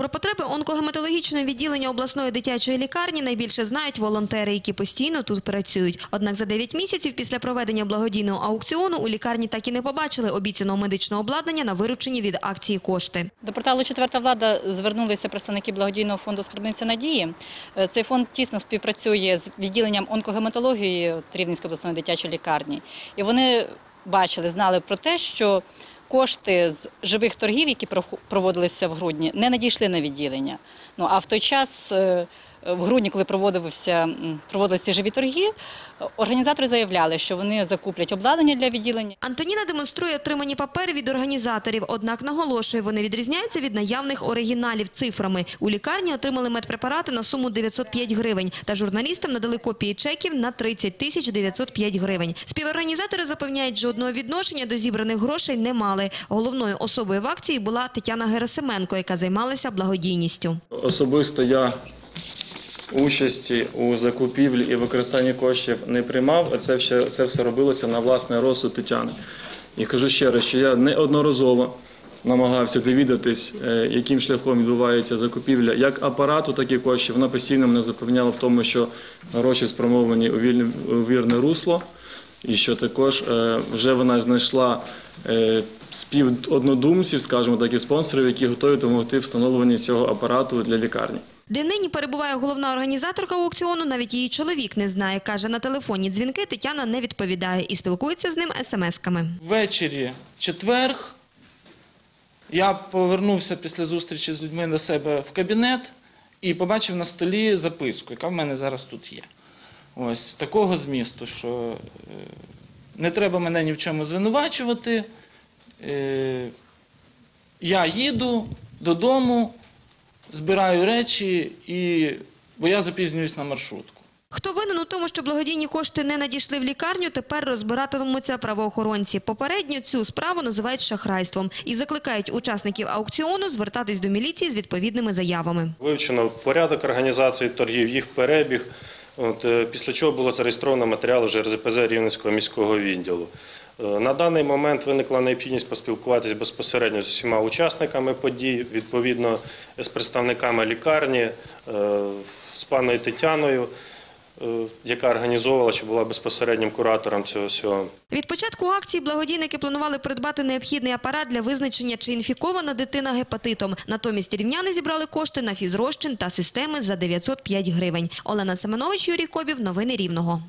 Про потреби онкогематологічного відділення обласної дитячої лікарні найбільше знають волонтери, які постійно тут працюють. Однак за 9 місяців після проведення благодійного аукціону у лікарні так і не побачили обіцяного медичного обладнання на виручені від акції кошти. До порталу Четверта влада звернулися представники благодійного фонду Скарбниця Надії. Е, Цей фонд тісно співпрацює з відділенням онкогематології Рівненської обласної дитячої лікарні. І вони бачили, знали про те, що кошти з живих торгів, які проводилися в грудні, не надійшли на відділення. Ну а в той час. Е, В грудні, коли проводився, м, проводилися живі торги, е, організатори заявляли, що вони закуплять обладнання для відділення. Антоніна демонструє отримані папери від організаторів, однак наголошує, вони відрізняються від наявних оригіналів цифрами. У лікарні отримали медпрепарати на суму 905 гривень, та журналістам надали копії чеків на 30 тисяч 905 гривень. Співорганізатори запевняють, жодного відношення до зібраних грошей не мали. Головною особою в акції була Тетяна Герасименко, яка займалася благодійністю. Особисто я участі у закупівлі і використанні коштів не приймав, а це все, це все робилося на власний розсуд Тетяни. І кажу ще раз, що я неодноразово намагався довідатись, е, яким шляхом відбувається закупівля як апарату, так і коштів. Вона постійно мене запевняла в тому, що гроші вільне, у вірне русло, і що також е, вже вона знайшла е, співоднодумців, скажімо так, і спонсорів, які готові допомогти встановленні цього апарату для лікарні. Де нині перебуває головна організаторка аукціону, навіть її чоловік не знає. Каже, на телефонні дзвінки Тетяна не відповідає і спілкується з ним смс-ками. Ввечері четверг я повернувся після зустрічі з людьми до себе в кабінет і побачив на столі записку, яка в мене зараз тут є. Ось такого змісту, що е, не треба мене ні в чому звинувачувати. Е, Я їду додому, збираю речі, і, бо я запізнююсь на маршрутку. Хто винен у тому, що благодійні кошти не надійшли в лікарню, тепер розбиратимуться правоохоронці. Попередньо цю справу називають шахрайством і закликають учасників аукціону звертатись до міліції з відповідними заявами. Вивчено порядок організації торгів, їх перебіг. От, е, після чого було зареєстровано матеріал вже РЗПЗ Рівненського міського відділу. Е, На даний момент виникла необхідність поспілкуватися безпосередньо з усіма учасниками подій, відповідно з представниками лікарні, е, з паною Тетяною, е, яка організовувала чи була безпосереднім куратором цього всього. Від початку акції благодійники планували придбати необхідний апарат для визначення, чи інфікована дитина гепатитом. Натомість рівняни зібрали кошти на фізрозчин та системи за 905 гривень. Олена Семенович, Юрій Кобів. Новини Рівного.